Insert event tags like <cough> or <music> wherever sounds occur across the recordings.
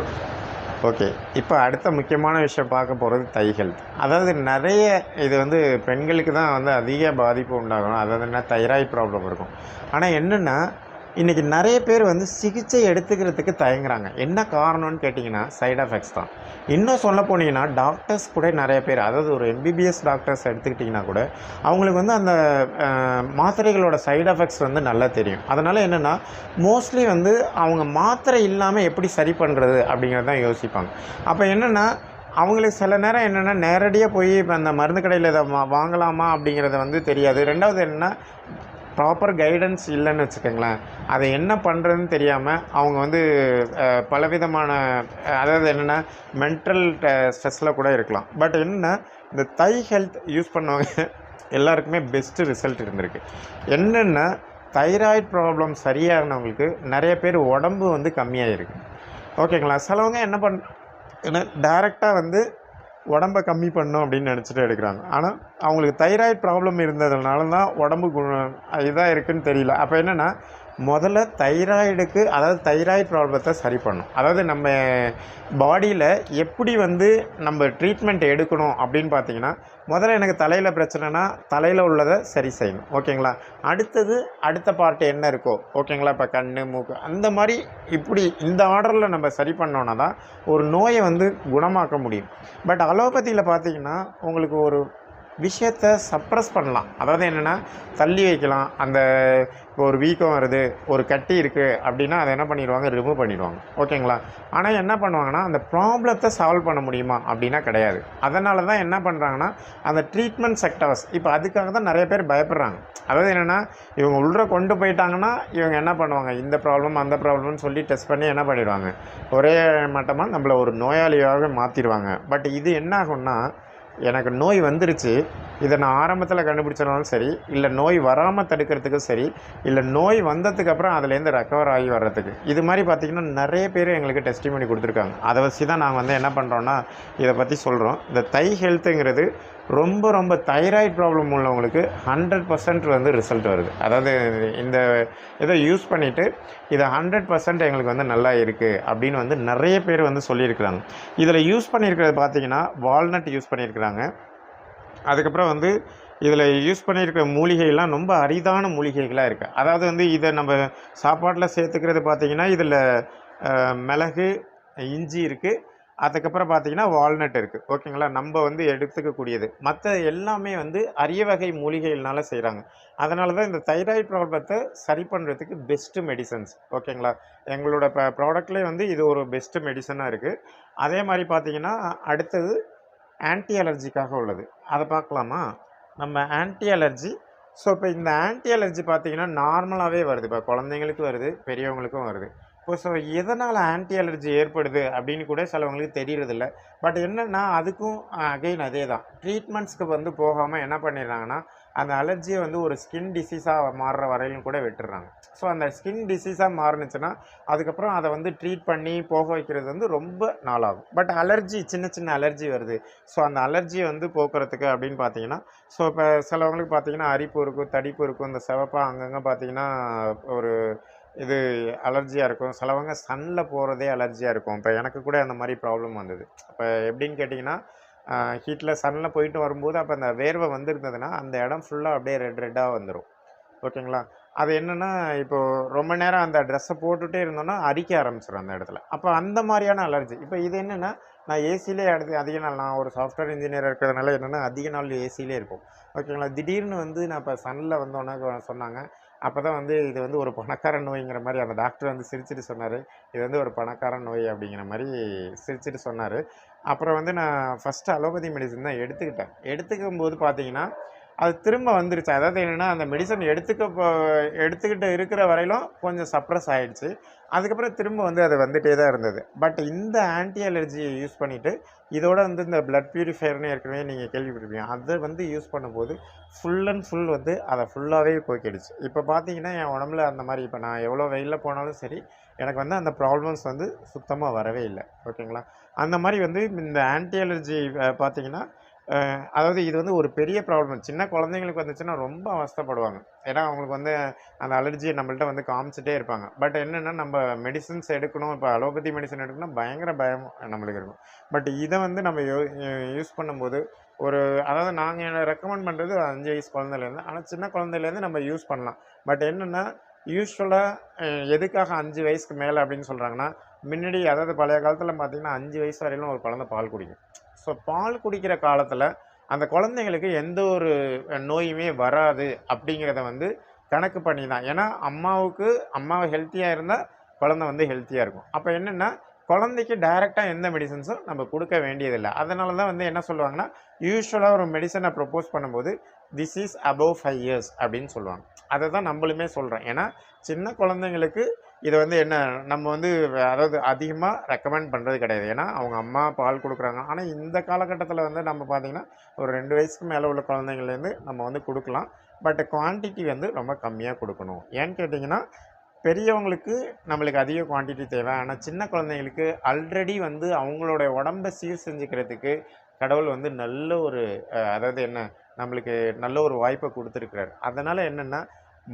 Okay okay. இப்போ அடுத்த முக்கியமான விஷயம் பார்க்க போகிறது தைகள். அதாவது நிறைய இது வந்து பெண்களுக்கு தான் வந்து அதிக பாதிப்பு உண்டாகணும். அதாவது என்ன? தைராய்டு ப்ராப்ளம் இருக்கும். ஆனால் என்னென்னா இன்றைக்கி நிறைய பேர் வந்து சிகிச்சை எடுத்துக்கிறதுக்கு தயங்குறாங்க. என்ன காரணம்னு கேட்டிங்கன்னா சைடு எஃபெக்ட்ஸ் தான். இன்னும் சொல்ல போனீங்கன்னா டாக்டர்ஸ் கூட நிறைய பேர் அதாவது ஒரு எம்பிபிஎஸ் டாக்டர்ஸ் எடுத்துக்கிட்டிங்கன்னா கூட அவங்களுக்கு வந்து அந்த மாத்திரைகளோட சைடு எஃபெக்ட்ஸ் வந்து நல்லா தெரியும். அதனால் என்னென்னா மோஸ்ட்லி வந்து அவங்க மாத்திரை இல்லாமல் எப்படி சரி பண்ணுறது அப்படிங்கிறத தான் யோசிப்பாங்க. அப்போ என்னென்னா அவங்களுக்கு சில நேரம் என்னென்னா நேரடியாக போய் இப்போ அந்த மருந்து கடையில் இதை வாங்கலாமா அப்படிங்கிறத வந்து தெரியாது. ரெண்டாவது என்னென்னா ப்ராப்பர் கைடன்ஸ் இல்லைன்னு வச்சுக்கோங்களேன். அதை என்ன பண்ணுறதுன்னு தெரியாமல் அவங்க வந்து பலவிதமான அதாவது என்னென்னா மென்டல் ஸ்ட்ரெஸ்ஸில் கூட இருக்கலாம். பட் என்னென்னா இந்த தை ஹெல்த் யூஸ் பண்ணவங்க <laughs> எல்லாருக்குமே பெஸ்ட்டு ரிசல்ட் இருந்திருக்கு. என்னென்னா தைராய்டு ப்ராப்ளம் சரியானவங்களுக்கு நிறைய பேர் உடம்பு வந்து கம்மியாகிருக்கு ஓகேங்களா சிலவங்க என்ன பண் என்ன டைரெக்டாக வந்து உடம்பை கம்மி பண்ணணும் அப்படின்னு நினச்சிட்டு எடுக்கிறாங்க. ஆனால் அவங்களுக்கு தைராய்டு ப்ராப்ளம் இருந்ததுனால தான் உடம்பு இதாக இருக்குன்னு தெரியல. அப்போ என்னென்னா முதல்ல தைராய்டுக்கு அதாவது தைராய்டு ப்ராப்ளத்தை சரி பண்ணும். அதாவது நம்ம பாடியில் எப்படி வந்து நம்ம ட்ரீட்மெண்ட் எடுக்கணும் அப்படின்னு பார்த்தீங்கன்னா முதல்ல எனக்கு தலையில் பிரச்சனைனா தலையில் உள்ளதை சரி செய்யணும். ஓகேங்களா? அடுத்தது அடுத்த பார்ட் என்ன இருக்கோ ஓகேங்களா? இப்போ கண் மூக்கு அந்த மாதிரி இப்படி இந்த ஆர்டரில் நம்ம சரி பண்ணோன்னா தான் ஒரு நோயை வந்து குணமாக்க முடியும். பட் அலோபதியில் பார்த்தீங்கன்னா உங்களுக்கு ஒரு விஷயத்தை சப்ரஸ் பண்ணலாம். அதாவது என்னென்னா தள்ளி வைக்கலாம். அந்த இப்போ ஒரு வீக்கம் வருது ஒரு கட்டி இருக்குது அப்படின்னா அதை என்ன பண்ணிடுவாங்க? ரிமூவ் பண்ணிடுவாங்க. ஓகேங்களா? ஆனால் என்ன பண்ணுவாங்கன்னா அந்த ப்ராப்ளத்தை சால்வ் பண்ண முடியுமா அப்படின்னா கிடையாது. அதனால தான் என்ன பண்ணுறாங்கன்னா அந்த ட்ரீட்மெண்ட் செக்டர்ஸ் இப்போ அதுக்காக தான் நிறைய பேர் பயப்படுறாங்க. அதாவது என்னென்னா இவங்க உள்ளே கொண்டு போயிட்டாங்கன்னா இவங்க என்ன பண்ணுவாங்க? இந்த ப்ராப்ளம் அந்த ப்ராப்ளம்னு சொல்லி டெஸ்ட் பண்ணி என்ன பண்ணிடுவாங்க? ஒரே மட்டமாக நம்மளை ஒரு நோயாளியாக மாற்றிடுவாங்க பட் இது என்ன ஆகும்னா எனக்கு நோய் வந்துருச்சு இதை நான் ஆரம்பத்தில் கண்டுபிடிச்சனாலும் சரி இல்லை நோய் வராமல் தடுக்கிறதுக்கும் சரி இல்லை நோய் வந்ததுக்கப்புறம் அதுலேருந்து ரெக்கவர் ஆகி வர்றதுக்கு. இது மாதிரி பார்த்திங்கன்னா நிறைய பேர் எங்களுக்கு டெஸ்டிமனி கொடுத்துருக்காங்க. அதை வச்சு தான் நாங்கள் வந்து என்ன பண்ணுறோன்னா இதை பற்றி சொல்கிறோம் இந்த தை ஹெல்த்துங்கிறது ரொம்ப ரொம்ப தைராய்டு ப்ராப்ளம் உள்ளவங்களுக்கு ஹண்ட்ரட் பர்சன்ட் வந்து ரிசல்ட் வருது. அதாவது இந்த இதை யூஸ் பண்ணிவிட்டு இதை ஹண்ட்ரட் பர்சன்ட் எங்களுக்கு வந்து நல்லா இருக்குது அப்படின்னு வந்து நிறைய பேர் வந்து சொல்லியிருக்கிறாங்க. இதில் யூஸ் பண்ணியிருக்கிறது பார்த்தீங்கன்னா வால்நட் யூஸ் பண்ணியிருக்கிறாங்க. அதுக்கப்புறம் வந்து இதில் யூஸ் பண்ணியிருக்கிற மூலிகைலாம் ரொம்ப அரிதான மூலிகைகளாக இருக்குது அதாவது வந்து இதை நம்ம சாப்பாட்டில் சேர்த்துக்கிறது பார்த்திங்கன்னா இதில் மிளகு இஞ்சி இருக்குது அதுக்கப்புறம் பார்த்தீங்கன்னா வால்நட் இருக்குது ஓகேங்களா? நம்ம வந்து எடுத்துக்கக்கூடியது. மற்ற எல்லாமே வந்து அரிய வகை மூலிகைகள்னால செய்கிறாங்க அதனால தான் இந்த தைராய்டு ப்ராப்ளத்தை சரி பண்ணுறதுக்கு பெஸ்ட்டு மெடிசன்ஸ் ஓகேங்களா? எங்களோட இப்போ ப்ராடக்ட்லேயே வந்து இது ஒரு பெஸ்ட்டு மெடிசனாக இருக்குது அதே மாதிரி பார்த்தீங்கன்னா அடுத்தது ஆன்டி அலர்ஜிக்காக உள்ளது. அதை பார்க்கலாமா? நம்ம ஆன்டி அலர்ஜி ஸோ இப்போ இந்த ஆன்டி அலர்ஜி பார்த்தீங்கன்னா நார்மலாகவே வருது. இப்போ குழந்தைங்களுக்கு வருது பெரியவங்களுக்கும் வருது. இப்போ ஸோ எதனால் ஆன்டி அலர்ஜி ஏற்படுது அப்படின்னு கூட சிலவங்களுக்கு தெரியறதில்ல. பட் என்னென்னா அதுக்கும் அகைன் அதே தான் ட்ரீட்மெண்ட்ஸ்க்கு வந்து போகாமல் என்ன பண்ணிடுறாங்கன்னா அந்த அலர்ஜியை வந்து ஒரு ஸ்கின் டிசீஸாக மாறுற வரையிலும் கூட விட்டுறாங்க ஸோ அந்த ஸ்கின் டிசீஸாக மாறுனுச்சுன்னா அதுக்கப்புறம் அதை வந்து ட்ரீட் பண்ணி போக வைக்கிறது வந்து ரொம்ப நாளாகும். பட் அலர்ஜி சின்ன சின்ன அலர்ஜி வருது. ஸோ அந்த அலர்ஜியை வந்து போக்குறதுக்கு அப்படின்னு பார்த்தீங்கன்னா ஸோ இப்போ சிலவங்களுக்கு பார்த்தீங்கன்னா அரிப்பு இருக்கும் தடிப்பு இருக்கும் இந்த சிவப்பாக அங்கங்கே பார்த்தீங்கன்னா ஒரு இது அலர்ஜியாக இருக்கும். சிலவங்க சன்னில் போகிறதே அலர்ஜியாக இருக்கும். இப்போ எனக்கு கூட அந்த மாதிரி ப்ராப்ளம் வந்தது. இப்போ எப்படின்னு கேட்டிங்கன்னா ஹீட்டில் சன்னில் போயிட்டு வரும்போது அப்போ அந்த வேர்வை வந்திருந்ததுன்னா அந்த இடம் ஃபுல்லாக அப்படியே ரெட் ரெட்டாக வந்துடும் ஓகேங்களா அது என்னென்னா இப்போது ரொம்ப நேரம் அந்த ட்ரெஸ்ஸை போட்டுகிட்டே இருந்தோன்னா அரிக்க ஆரம்பிச்சிடும் அந்த இடத்துல. அப்போ அந்த மாதிரியான அலர்ஜி. இப்போ இது என்னென்னா நான் ஏசிலே அடுத்து அதிக நாள் நான் ஒரு சாஃப்ட்வேர் இன்ஜினியர் இருக்கிறதுனால என்னென்னா அதிக நாள் ஏசிலே இருக்கும் ஓகேங்களா திடீர்னு வந்து நான் இப்போ சன்னில் வந்தோன்னே சொன்னாங்க அப்போ தான் வந்து இது வந்து ஒரு பணக்கார நோய்ங்கிற மாதிரி அந்த டாக்டர் வந்து சிரிச்சுட்டு சொன்னார். இது வந்து ஒரு பணக்கார நோய் அப்படிங்கிற மாதிரி சிரிச்சுட்டு சொன்னார். அப்புறம் வந்து நான் ஃபஸ்ட்டு அலோபதி மெடிசன் தான் எடுத்துக்கிட்டேன். எடுத்துக்கும் போது பார்த்தீங்கன்னா அது திரும்ப வந்துருச்சு. அதாவது என்னென்னா அந்த மெடிசன் எடுத்துக்க எடுத்துக்கிட்டு இருக்கிற வரையிலும் கொஞ்சம் சப்ரஸ் ஆகிடுச்சு அதுக்கப்புறம் திரும்ப வந்து அது வந்துகிட்டே தான் இருந்தது. பட் இந்த ஆன்டி அலர்ஜியை யூஸ் பண்ணிவிட்டு இதோட வந்து இந்த பிளட் பியூரிஃபையர்னு ஏற்கனவே நீங்கள் கேள்விப்பட்டிருப்பீங்க. அதை வந்து யூஸ் பண்ணும்போது ஃபுல் அண்ட் ஃபுல் வந்து அதை ஃபுல்லாகவே போக்கிடுச்சு. இப்போ பார்த்தீங்கன்னா என் உடம்புல அந்த மாதிரி இப்போ நான் எவ்வளோ வெயிலில் போனாலும் சரி எனக்கு வந்து அந்த ப்ராப்ளம்ஸ் வந்து சுத்தமாக வரவே இல்லை. ஓகேங்களா அந்த மாதிரி வந்து இந்த ஆன்டி அலர்ஜி பார்த்தீங்கன்னா அதாவது இது வந்து ஒரு பெரிய ப்ராப்ளம். சின்ன குழந்தைங்களுக்கு வந்துச்சுன்னா ரொம்ப அவஸ்தைப்படுவாங்க. ஏன்னா, அவங்களுக்கு வந்து அந்த அலர்ஜியை நம்மள்ட்ட வந்து காமிச்சிட்டே இருப்பாங்க. பட் என்னென்னா நம்ம மெடிசன்ஸ் எடுக்கணும். இப்போ அலோபதி மெடிசன் எடுக்கணும்னா பயங்கர பயம் நம்மளுக்கு இருக்கும். பட் இதை வந்து நம்ம யோ யூஸ் பண்ணும்போது, ஒரு அதாவது நாங்க ரெக்கமெண்ட் பண்ணுறது அஞ்சு வயசு குழந்தையிலேருந்து. ஆனால் சின்ன குழந்தையிலேருந்து நம்ம யூஸ் பண்ணலாம். பட் என்னென்னா யூஸ்வலாக எதுக்காக அஞ்சு வயசுக்கு மேலே அப்படின்னு சொல்கிறாங்கன்னா முன்னாடி அதாவது பழைய காலத்தில் பார்த்திங்கன்னா அஞ்சு வயசு வரையிலும் ஒரு குழந்தை பால் குடிக்கும். ஸோ பால் குடிக்கிற காலத்தில் அந்த குழந்தைங்களுக்கு எந்த ஒரு நோயுமே வராது அப்படிங்கிறத வந்து கணக்கு பண்ணி தான். ஏன்னா, அம்மாவுக்கு அம்மா ஹெல்த்தியாக இருந்தால் குழந்தை வந்து ஹெல்த்தியாக இருக்கும். அப்போ என்னென்னா குழந்தைக்கு டைரெக்டாக எந்த மெடிசன்ஸும் நம்ம கொடுக்க வேண்டியதில்லை அதனால தான் வந்து என்ன சொல்லுவாங்கன்னா, யூஸ்வலாக ஒரு மெடிசனை ப்ரப்போஸ் பண்ணும்போது, this is above five years அப்படின்னு சொல்லுவாங்க. அதை தான் நம்மளுமே சொல்கிறோம் ஏன்னா, சின்ன குழந்தைங்களுக்கு இது வந்து என்ன நம்ம வந்து அதாவது அதிகமாக ரெக்கமெண்ட் பண்ணுறது கிடையாது. ஏன்னா, அவங்க அம்மா பால் கொடுக்குறாங்க ஆனால் இந்த காலகட்டத்தில் வந்து நம்ம பார்த்திங்கன்னா ஒரு ரெண்டு வயசுக்கு மேலே உள்ள குழந்தைங்கள்லேருந்து நம்ம வந்து கொடுக்கலாம் பட் குவான்டிட்டி வந்து ரொம்ப கம்மியாக கொடுக்கணும் ஏன்னு கேட்டிங்கன்னா பெரியவங்களுக்கு நம்மளுக்கு அதிக குவான்டிட்டி தேவை. ஆனால் சின்ன குழந்தைங்களுக்கு ஆல்ரெடி வந்து அவங்களோட உடம்ப சீர் செஞ்சுக்கிறதுக்கு கடவுள் வந்து நல்ல ஒரு அதாவது என்ன, நம்மளுக்கு நல்ல ஒரு வாய்ப்பை கொடுத்துருக்குறாரு அதனால் என்னென்னா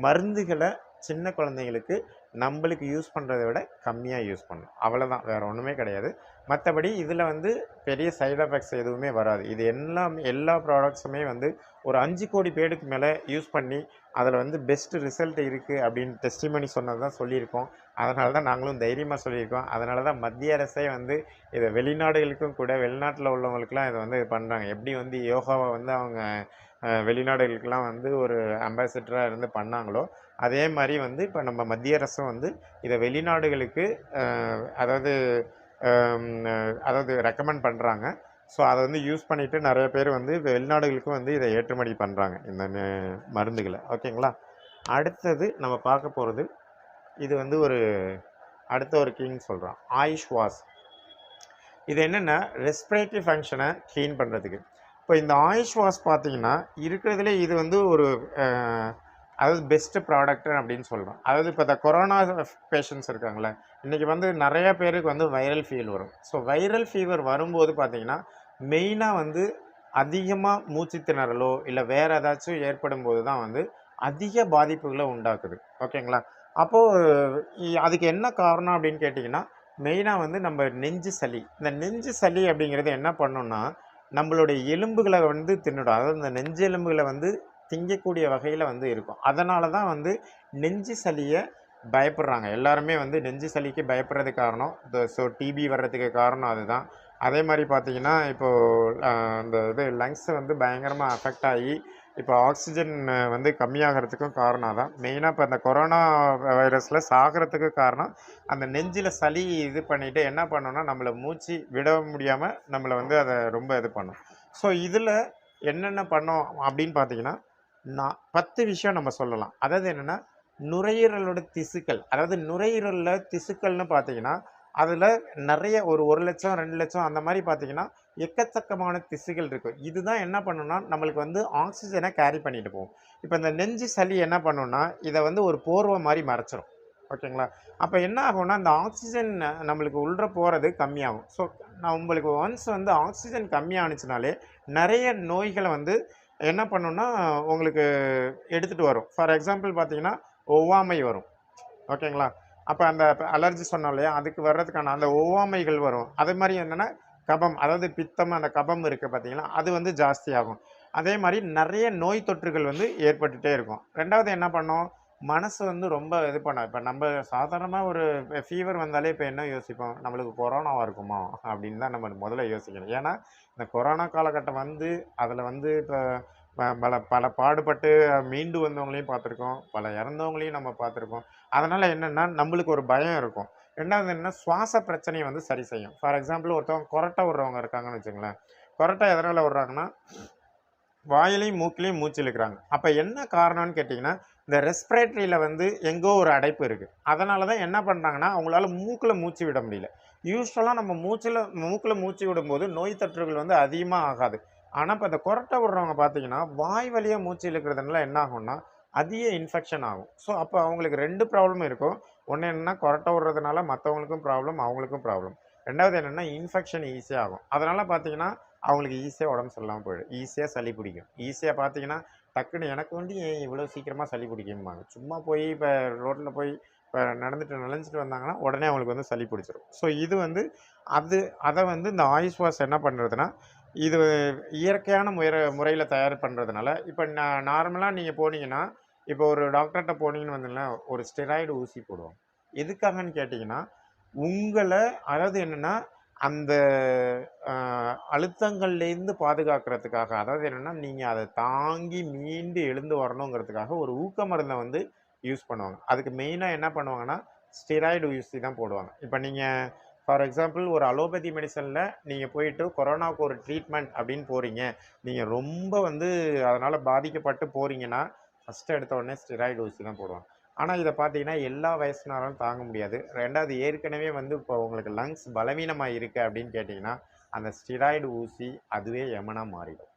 மருந்துகளை சின்ன குழந்தைங்களுக்கு நம்மளுக்கு யூஸ் பண்ணுறத விட கம்மியாக யூஸ் பண்ணணும். அவ்வளோதான் வேறு ஒன்றுமே கிடையாது. மற்றபடி இதில் வந்து பெரிய சைட் எஃபெக்ட்ஸ் எதுவுமே வராது. இது எல்லாம் எல்லா ப்ராடக்ட்ஸுமே வந்து ஒரு அஞ்சு கோடி பேருக்கு மேலே யூஸ் பண்ணி, அதில் வந்து பெஸ்ட்டு ரிசல்ட் இருக்குது அப்படின்னு டெஸ்டிமனி சொன்னது தான் சொல்லியிருக்கோம். அதனால தான் நாங்களும் தைரியமாக சொல்லியிருக்கோம். அதனால தான் மத்திய அரசே வந்து இதை வெளிநாடுகளுக்கும் கூட வெளிநாட்டில் உள்ளவங்களுக்குலாம் இதை வந்து பண்ணுறாங்க எப்படி வந்து யோகாவை வந்து அவங்க வெளிநாடுகளுக்கெலாம் வந்து ஒரு அம்பாசிடராக இருந்து பண்ணாங்களோ, அதே மாதிரி வந்து இப்போ நம்ம மத்திய அரசும் வந்து இதை வெளிநாடுகளுக்கு அதாவது அதாவது ரெக்கமெண்ட் பண்ணுறாங்க ஸோ, அதை வந்து யூஸ் பண்ணிவிட்டு நிறைய பேர் வந்து வெளிநாடுகளுக்கும் வந்து இதை ஏற்றுமதி பண்ணுறாங்க இந்த ந ஓகேங்களா? அடுத்தது நம்ம பார்க்க போகிறது இது வந்து ஒரு அடுத்த ஒரு கிங் சொல்கிறோம் ஆயுஷ் வாஷ். இது என்னென்னா ரெஸ்பிரேட்டரி ஃபங்க்ஷனை க்ளீன் பண்ணுறதுக்கு இப்போ இந்த ஆயுஷ் வாஷ் பார்த்தீங்கன்னா, இருக்கிறதுலே இது வந்து ஒரு அதாவது பெஸ்ட்டு ப்ராடக்ட்டு அப்படின்னு சொல்கிறோம் அதாவது இப்போ இந்த கொரோனா பேஷண்ட்ஸ் இருக்காங்களே இன்றைக்கி வந்து நிறையா பேருக்கு வந்து வைரல் ஃபீவர் வரும். ஸோ, வைரல் ஃபீவர் வரும்போது பார்த்திங்கன்னா மெயினாக வந்து அதிகமாக மூச்சு திணறலோ, இல்லை வேறு ஏதாச்சும் ஏற்படும்போது தான் வந்து அதிக பாதிப்புகளை உண்டாக்குது. ஓகேங்களா? அப்போது அதுக்கு என்ன காரணம் அப்படின்னு கேட்டிங்கன்னா மெயினாக வந்து நம்ம நெஞ்சு சளி. இந்த நெஞ்சு சளி அப்படிங்கிறது என்ன பண்ணோன்னா நம்மளுடைய எலும்புகளை வந்து தின்னுடும். அதாவது இந்த நெஞ்சு எலும்புகளை வந்து திங்கக்கூடிய வகையில் வந்து இருக்கும். அதனால தான் வந்து நெஞ்சு சளியை பயப்படுறாங்க. எல்லாருமே வந்து நெஞ்சு சளிக்கு பயப்படுறதுக்கு காரணம், இந்த ஸோ டிபி வர்றதுக்கு காரணம் அதுதான். அதே மாதிரி பார்த்தீங்கன்னா, இப்போது அந்த இந்த இது லங்ஸ் வந்து பயங்கரமாக அஃபெக்ட் ஆகி, இப்போ ஆக்சிஜன் வந்து கம்மியாகறதுக்கும் காரணம் தான் மெயினாக இப்போ இந்த கொரோனா வைரஸில் சாகிறதுக்கு காரணம், அந்த நெஞ்சில் சளி இது பண்ணிவிட்டு என்ன பண்ணும்னா, நம்மளை மூச்சு விட முடியாமல் நம்மளை வந்து அதை ரொம்ப இது பண்ணும். ஸோ, இதில் என்னென்ன பண்ணோம் அப்படின்னு பார்த்தீங்கன்னா, நான் 10 விஷயம் நம்ம சொல்லலாம். அதாவது என்னென்னா நுரையீரலோட திசுக்கள். அதாவது நுரையீரலில் திசுக்கள்னு பார்த்தீங்கன்னா, அதில் நிறைய ஒரு ஒரு லட்சம் ரெண்டு லட்சம் அந்த மாதிரி பார்த்தீங்கன்னா, எக்கச்சக்கமான திசுக்கள் இருக்கும் இதுதான் என்ன பண்ணுன்னா நம்மளுக்கு வந்து ஆக்சிஜனை கேரி பண்ணிட்டு போகும். இப்போ இந்த நெஞ்சு சளி என்ன பண்ணும்னா, இதை வந்து ஒரு போர்வை மாதிரி மறைச்சிரும். ஓகேங்களா? அப்போ என்ன ஆகும்னா, அந்த ஆக்சிஜன் நம்மளுக்கு உள்ள போகிறது கம்மியாகும். ஸோ, நான் உங்களுக்கு ஒன்ஸ் வந்து ஆக்சிஜன் கம்மியானுச்சுனாலே, நிறைய நோய்களை வந்து என்ன பண்ணுன்னா உங்களுக்கு எடுத்துகிட்டு வரும். ஃபார் எக்ஸாம்பிள் பார்த்தீங்கன்னா, ஒவ்வாமை வரும். ஓகேங்களா? அப்போ அந்த அலர்ஜி சொன்னோம் இல்லையா? அதுக்கு வர்றதுக்கான அந்த ஒவ்வாமைகள் வரும். அதே மாதிரி என்னென்னா கபம் அதாவது பித்தம் அந்த கபம் இருக்குது பார்த்தீங்களா? அது வந்து ஜாஸ்தியாகும். அதே மாதிரி நிறைய நோய் தொற்றுகள் வந்து ஏற்பட்டுகிட்டே இருக்கும். ரெண்டாவது என்ன பண்ணும், மனசு வந்து ரொம்ப இது பண்ணோம் இப்போ நம்ம சாதாரணமாக ஒரு ஃபீவர் வந்தாலே இப்போ என்ன யோசிப்போம், நம்மளுக்கு கொரோனாவா இருக்குமோ? அப்படின்னு தான் நம்ம முதல்ல யோசிக்கணும். ஏன்னா, இந்த கொரோனா காலகட்டம் வந்து, அதில் வந்து இப்போ பல பல பாடுபட்டு மீண்டு வந்தவங்களையும் பார்த்துருக்கோம். பல இறந்தவங்களையும் நம்ம பார்த்துருக்கோம். அதனால் என்னென்னா நம்மளுக்கு ஒரு பயம் இருக்கும். ரெண்டாவது என்னன்னா, சுவாச பிரச்சனையை வந்து சரி செய்யும். ஃபார் எக்ஸாம்பிள் ஒருத்தவங்க கொரட்டை விடுறவங்க இருக்காங்கன்னு வச்சுங்களேன் கொரட்டை எதனால் விடுறாங்கன்னா, வாயிலையும் மூக்கிலையும் மூச்சு இழுக்கிறாங்க அப்போ என்ன காரணம்னு கேட்டிங்கன்னா இந்த ரெஸ்பிரேட்டரியில் வந்து எங்கோ ஒரு அடைப்பு இருக்குது அதனால தான் என்ன பண்ணுறாங்கன்னா அவங்களால மூக்கில் மூச்சு விட முடியல. யூஸ்வலாக நம்ம மூச்சில் மூக்கில் மூச்சு விடும்போது நோய் தொற்றுகள் வந்து அதிகமாக ஆகாது. ஆனால் இப்போ இந்த கொரட்டை விடுறவங்க பார்த்தீங்கன்னா, வாய் வழியாக மூச்சு இழுக்கிறதுனால என்ன ஆகும்னா, அதிக இன்ஃபெக்ஷன் ஆகும். ஸோ, அப்போ அவங்களுக்கு ரெண்டு ப்ராப்ளம் இருக்கும். ஒன்று என்னன்னா, கொரட்டை விடுறதுனால மற்றவங்களுக்கும் ப்ராப்ளம், அவங்களுக்கும் ப்ராப்ளம். ரெண்டாவது என்னென்னா இன்ஃபெக்ஷன் ஈஸியாக ஆகும். அதனால் பார்த்தீங்கன்னா, அவங்களுக்கு ஈஸியாக உடம்பு சரியில்லாமல் போயிடும் ஈஸியாக சளி பிடிக்கும் ஈஸியாக பார்த்தீங்கன்னா டக்குன்னு எனக்கு வந்து ஏன் இவ்வளோ சீக்கிரமாக சளி பிடிக்கும்பாங்க. சும்மா போய் இப்போ ரோட்டில் போய் இப்போ நடந்துட்டு நனைஞ்சிட்டு வந்தாங்கன்னா உடனே அவங்களுக்கு வந்து சளி பிடிச்சிரும். ஸோ இது வந்து அது அதை வந்து இந்த ஆயுஷ் வாஷ் என்ன பண்ணுறதுன்னா இது இயற்கையான முறை முறையில் தயார் பண்ணுறதுனால இப்போ நான் நார்மலாக நீங்கள் போனீங்கன்னா இப்போ ஒரு டாக்டர்கிட்ட போனீங்கன்னு வந்தீங்கன்னா ஒரு ஸ்டெராய்டு ஊசி போடுவோம் எதுக்காகன்னு கேட்டிங்கன்னா உங்களை அதாவது என்னென்னா அந்த அழுத்தங்கள்லேருந்து பாதுகாக்கிறதுக்காக அதாவது என்னென்னா நீங்கள் அதை தாங்கி மீண்டு எழுந்து வரணுங்கிறதுக்காக ஒரு ஊக்க மருந்தை வந்து யூஸ் பண்ணுவாங்க. அதுக்கு மெயினாக என்ன பண்ணுவாங்கன்னா ஸ்டெராய்டு ஊசி தான் போடுவாங்க. இப்போ நீங்கள் ஃபார் எக்ஸாம்பிள் ஒரு அலோபதி மெடிசனில் நீங்கள் போயிட்டு கொரோனாவுக்கு ஒரு ட்ரீட்மெண்ட் அப்படின்னு போகிறீங்க நீங்கள் ரொம்ப வந்து அதனால் பாதிக்கப்பட்டு போகிறீங்கன்னா ஃபஸ்ட்டு எடுத்த உடனே ஸ்டெராய்டு ஊசி தான் போடுவாங்க. ஆனால் இதை பார்த்தீங்கன்னா எல்லா வயசுனாலும் தாங்க முடியாது. ரெண்டாவது ஏற்கனவே வந்து இப்போ உங்களுக்கு லங்ஸ் பலவீனமாக இருக்குது அப்படின்னு கேட்டிங்கன்னா அந்த ஸ்டிராய்டு ஊசி அதுவே எமனாக மாறிடும்.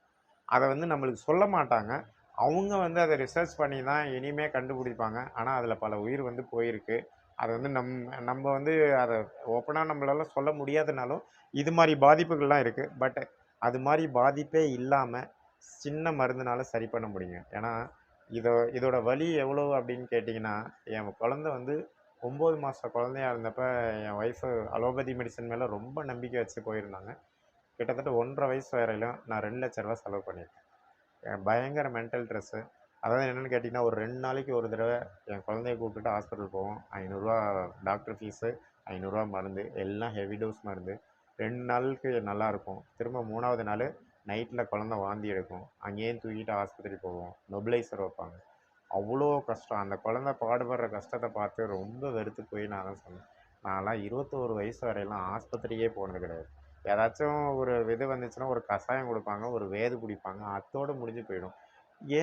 அதை வந்து நம்மளுக்கு சொல்ல மாட்டாங்க. அவங்க வந்து அதை ரிசர்ச் பண்ணி தான் இனிமே கண்டுபிடிப்பாங்க. ஆனால் அதில் பல உயிர் வந்து போயிருக்கு. அதை வந்து நம் நம்ம வந்து அதை ஓப்பனாக நம்மளால சொல்ல முடியாதுனாலும் இது மாதிரி பாதிப்புகள்லாம் இருக்குது பட் அது மாதிரி பாதிப்பே இல்லாமல் சின்ன மருந்துனால சரி பண்ண முடியுங்க. ஏன்னா இதோ இதோட வலி எவ்வளோ அப்படின்னு கேட்டிங்கன்னா என் குழந்தை வந்து ஒம்பது மாத குழந்தையா இருந்தப்போ என் ஒய்ஃபு அலோபதி மெடிசன் மேலே ரொம்ப நம்பிக்கை வச்சு போயிருந்தாங்க. கிட்டத்தட்ட ஒன்றரை வயசு வரையிலும் நான் ரெண்டு லட்ச ரூபா செலவு பண்ணியிருக்கேன். என் பயங்கர மென்டல் ட்ரெஸ்ஸு அதாவது என்னென்னு கேட்டிங்கன்னா ஒரு ரெண்டு நாளைக்கு ஒரு தடவை என் குழந்தைய கூப்பிட்டுட்டு ஹாஸ்பிட்டல் போவோம். ஐநூறுரூவா டாக்டர் ஃபீஸு ஐநூறுரூவா மருந்து எல்லாம் ஹெவி டோஸ் மருந்து. ரெண்டு நாளுக்கு நல்லாயிருக்கும் திரும்ப மூணாவது நாள் நைட்டில் குழந்த வாந்தி எடுக்கும். அங்கேயே தூக்கிட்டு ஆஸ்பத்திரி போவோம். நொபிலைசர் வைப்பாங்க. அவ்வளோ கஷ்டம். அந்த குழந்த பாடுபடுற கஷ்டத்தை பார்த்து ரொம்ப வெறுத்து போய் நான் தான் சொன்னேன். நான்லாம் இருபத்தோரு வயசு வரையெல்லாம் ஆஸ்பத்திரியே போனது கிடையாது. ஏதாச்சும் ஒரு இது வந்துச்சுன்னா ஒரு கஷாயம் கொடுப்பாங்க ஒரு வேது குடிப்பாங்க அத்தோடு முடிஞ்சு போயிடும்.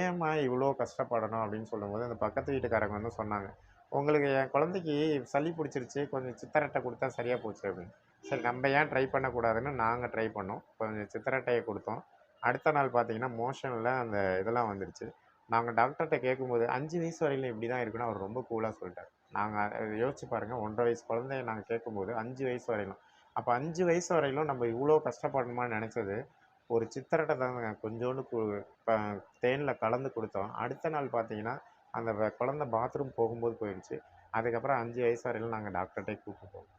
ஏம்மா இவ்வளோ கஷ்டப்படணும் அப்படின்னு சொல்லும்போது அந்த பக்கத்து வீட்டுக்காரங்க வந்து சொன்னாங்க உங்களுக்கு என் குழந்தைக்கு சளி பிடிச்சிருச்சு கொஞ்சம் சித்தரட்டை கொடுத்தா சரியாக போச்சு அப்படின்னு. சரி நம்ம ஏன் ட்ரை பண்ணக்கூடாதுன்னு நாங்கள் ட்ரை பண்ணோம். கொஞ்சம் சித்திரட்டையை கொடுத்தோம். அடுத்த நாள் பார்த்தீங்கன்னா மோஷனில் அந்த இதெல்லாம் வந்துடுச்சு நாங்கள் டாக்டர்கிட்ட கேட்கும்போது அஞ்சு வயசு வரையிலும் இப்படி தான் இருக்குன்னு அவர் ரொம்ப கூலாக சொல்லிட்டார். நாங்கள் யோசிச்சு பாருங்கள் ஒன்றரை வயசு குழந்தைய நாங்கள் கேட்கும்போது அஞ்சு வயசு வரையிலும். அப்போ அஞ்சு வயசு வரையிலும் நம்ம இவ்வளோ கஷ்டப்படணுமான்னு நினச்சது ஒரு சித்திரட்டை தாங்க கொஞ்சோண்டு தேனில் கலந்து கொடுத்தோம். அடுத்த நாள் பார்த்தீங்கன்னா அந்த குழந்த குழந்தை பாத்ரூம் போகும்போது போயிடுச்சு அதுக்கப்புறம் அஞ்சு வயசு வரையிலும் நாங்கள் டாக்டர்கிட்டே கூப்பிட்டு போவோம்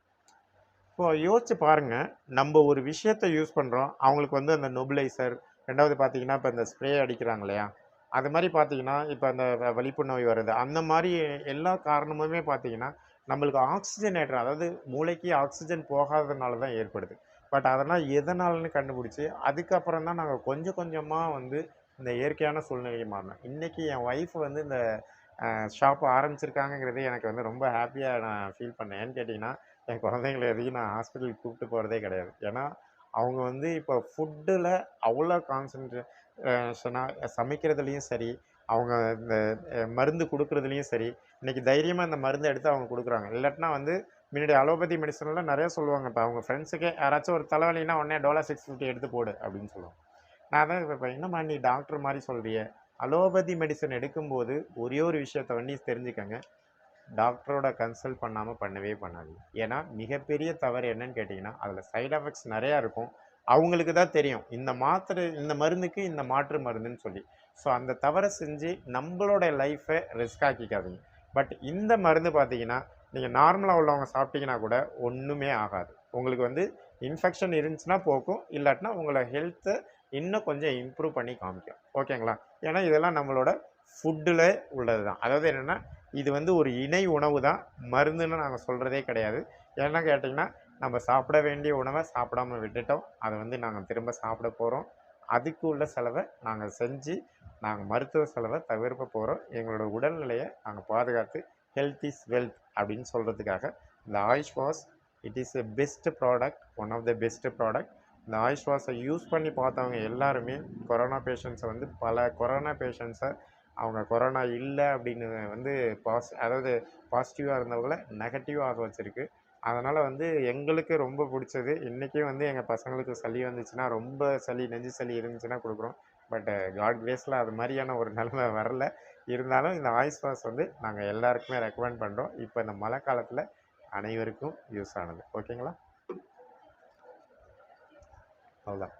இப்போ யோசிச்சு பாருங்கள் நம்ம ஒரு விஷயத்தை யூஸ் பண்ணுறோம் அவங்களுக்கு வந்து அந்த நொபிலைசர் ரெண்டாவது பார்த்தீங்கன்னா இப்போ இந்த ஸ்ப்ரே அடிக்கிறாங்க இல்லையா? அது மாதிரி பார்த்தீங்கன்னா இப்போ அந்த வ- வலிப்பு நோய் வருது. அந்த மாதிரி எல்லா காரணமுமே பார்த்தீங்கன்னா நம்மளுக்கு ஆக்சிஜனேட்டர் அதாவது மூளைக்கு ஆக்சிஜன் போகாததுனால தான் ஏற்படுது. பட் அதெல்லாம் எதனாலன்னு கண்டுபிடிச்சி அதுக்கப்புறம் தான் நாங்கள் கொஞ்சம் கொஞ்சமாக வந்து இந்த இயற்கையான சூழ்நிலையை மாறினோம் இன்றைக்கி என் ஒய்ஃப் வந்து இந்த ஷாப் ஆரம்பிச்சிருக்காங்கங்கிறது எனக்கு வந்து ரொம்ப ஹாப்பியாக நான் ஃபீல் பண்ணேன். ஏன்னு கேட்டிங்கன்னா என் குழந்தைங்களை எதையும் நான் ஹாஸ்பிட்டலுக்கு கூப்பிட்டு போகிறதே கிடையாது. ஏன்னா அவங்க வந்து இப்போ ஃபுட்டில் அவ்வளோ கான்சன்ட்ரேஷனாக சமைக்கிறதுலேயும் சரி அவங்க இந்த மருந்து கொடுக்குறதுலையும் சரி இன்றைக்கி தைரியமாக இந்த மருந்து எடுத்து அவங்க கொடுக்குறாங்க. இல்லாட்டினா வந்து முன்னாடி அலோபதி மெடிசனில் நிறையா சொல்லுவாங்க இப்போ அவங்க ஃப்ரெண்ட்ஸுக்கே யாராச்சும் ஒரு தலைவலின்னா உடனே டோலா சிக்ஸ் ஃபிஃப்டி எடுத்து போடு அப்படின்னு சொல்லுவாங்க. நான் தான் இப்போ என்னம்மா நீ டாக்டர் மாதிரி சொல்கிறிய அலோபதி மெடிசன் எடுக்கும்போது ஒரே ஒரு விஷயத்த வண்டி தெரிஞ்சுக்கங்க. டாக்டரோட கன்சல்ட் பண்ணாமல் பண்ணவே பண்ணாதீங்க. ஏன்னா மிகப்பெரிய தவறு என்னன்னு கேட்டிங்கன்னா அதில் சைடு எஃபெக்ட்ஸ் நிறையா இருக்கும். அவங்களுக்கு தான் தெரியும். இந்த மாத்திரை இந்த மருந்துக்கு இந்த மாற்று மருந்துன்னு சொல்லி. ஸோ அந்த தவறை செஞ்சு நம்மளோட லைஃப்பை ரிஸ்க் ஆக்கிக்காதீங்க. பட் இந்த மருந்து பார்த்தீங்கன்னா நீங்கள் நார்மலாக உள்ளவங்க சாப்பிட்டீங்கன்னா கூட ஒன்றுமே ஆகாது. உங்களுக்கு வந்து இன்ஃபெக்ஷன் இருந்துச்சுன்னா போக்கும் இல்லாட்டினா உங்களை ஹெல்த்தை இன்னும் கொஞ்சம் இம்ப்ரூவ் பண்ணி காமிக்கும். ஓகேங்களா ஏன்னா இதெல்லாம் நம்மளோட ஃபுட்டில் உள்ளது தான் அதாவது என்னென்னா இது வந்து ஒரு இணை உணவு தான் மருந்துன்னு நாங்கள் சொல்கிறதே கிடையாது. ஏன்னா கேட்டிங்கன்னா நம்ம சாப்பிட வேண்டிய உணவை சாப்பிடாம விட்டுட்டோம். அதை வந்து நாங்கள் திரும்ப சாப்பிட போகிறோம் அதுக்கு உள்ள செலவை நாங்கள் செஞ்சு நாங்கள் மருத்துவ செலவை தவிர்க்க போகிறோம் எங்களோட உடல்நிலையை நாங்கள் பாதுகாத்து ஹெல்த் இஸ் வெல்த் அப்படின்னு சொல்கிறதுக்காக இந்த Ayush wash it is a best product one of the best product இந்த ஆயுஷ் வாஷை யூஸ் பண்ணி பார்த்தவங்க எல்லாருமே கொரோனா பேஷண்ட்ஸை வந்து பல கொரோனா பேஷண்ட்ஸை அவங்க கொரோனா இல்லை அப்படின்னு வந்து பாஸ் அதாவது பாசிட்டிவாக இருந்தவங்கள நெகட்டிவாக ஆக வச்சிருக்கு. அதனால் வந்து எங்களுக்கு ரொம்ப பிடிச்சது. இன்றைக்கே வந்து எங்கள் பசங்களுக்கு சளி வந்துச்சுன்னா ரொம்ப சளி நெஞ்சு சளி இருந்துச்சுன்னா கொடுக்குறோம். பட் காட் கிரேஸில் அது மாதிரியான ஒரு நிலைமை வரல. இருந்தாலும் இந்த ஆயுஷ் வாஷ் வந்து நாங்கள் எல்லாருக்குமே ரெக்கமெண்ட் பண்ணுறோம் இப்போ இந்த மழை காலத்தில் அனைவருக்கும் யூஸ் ஆனது. ஓகேங்களா? அவ்வளோதான்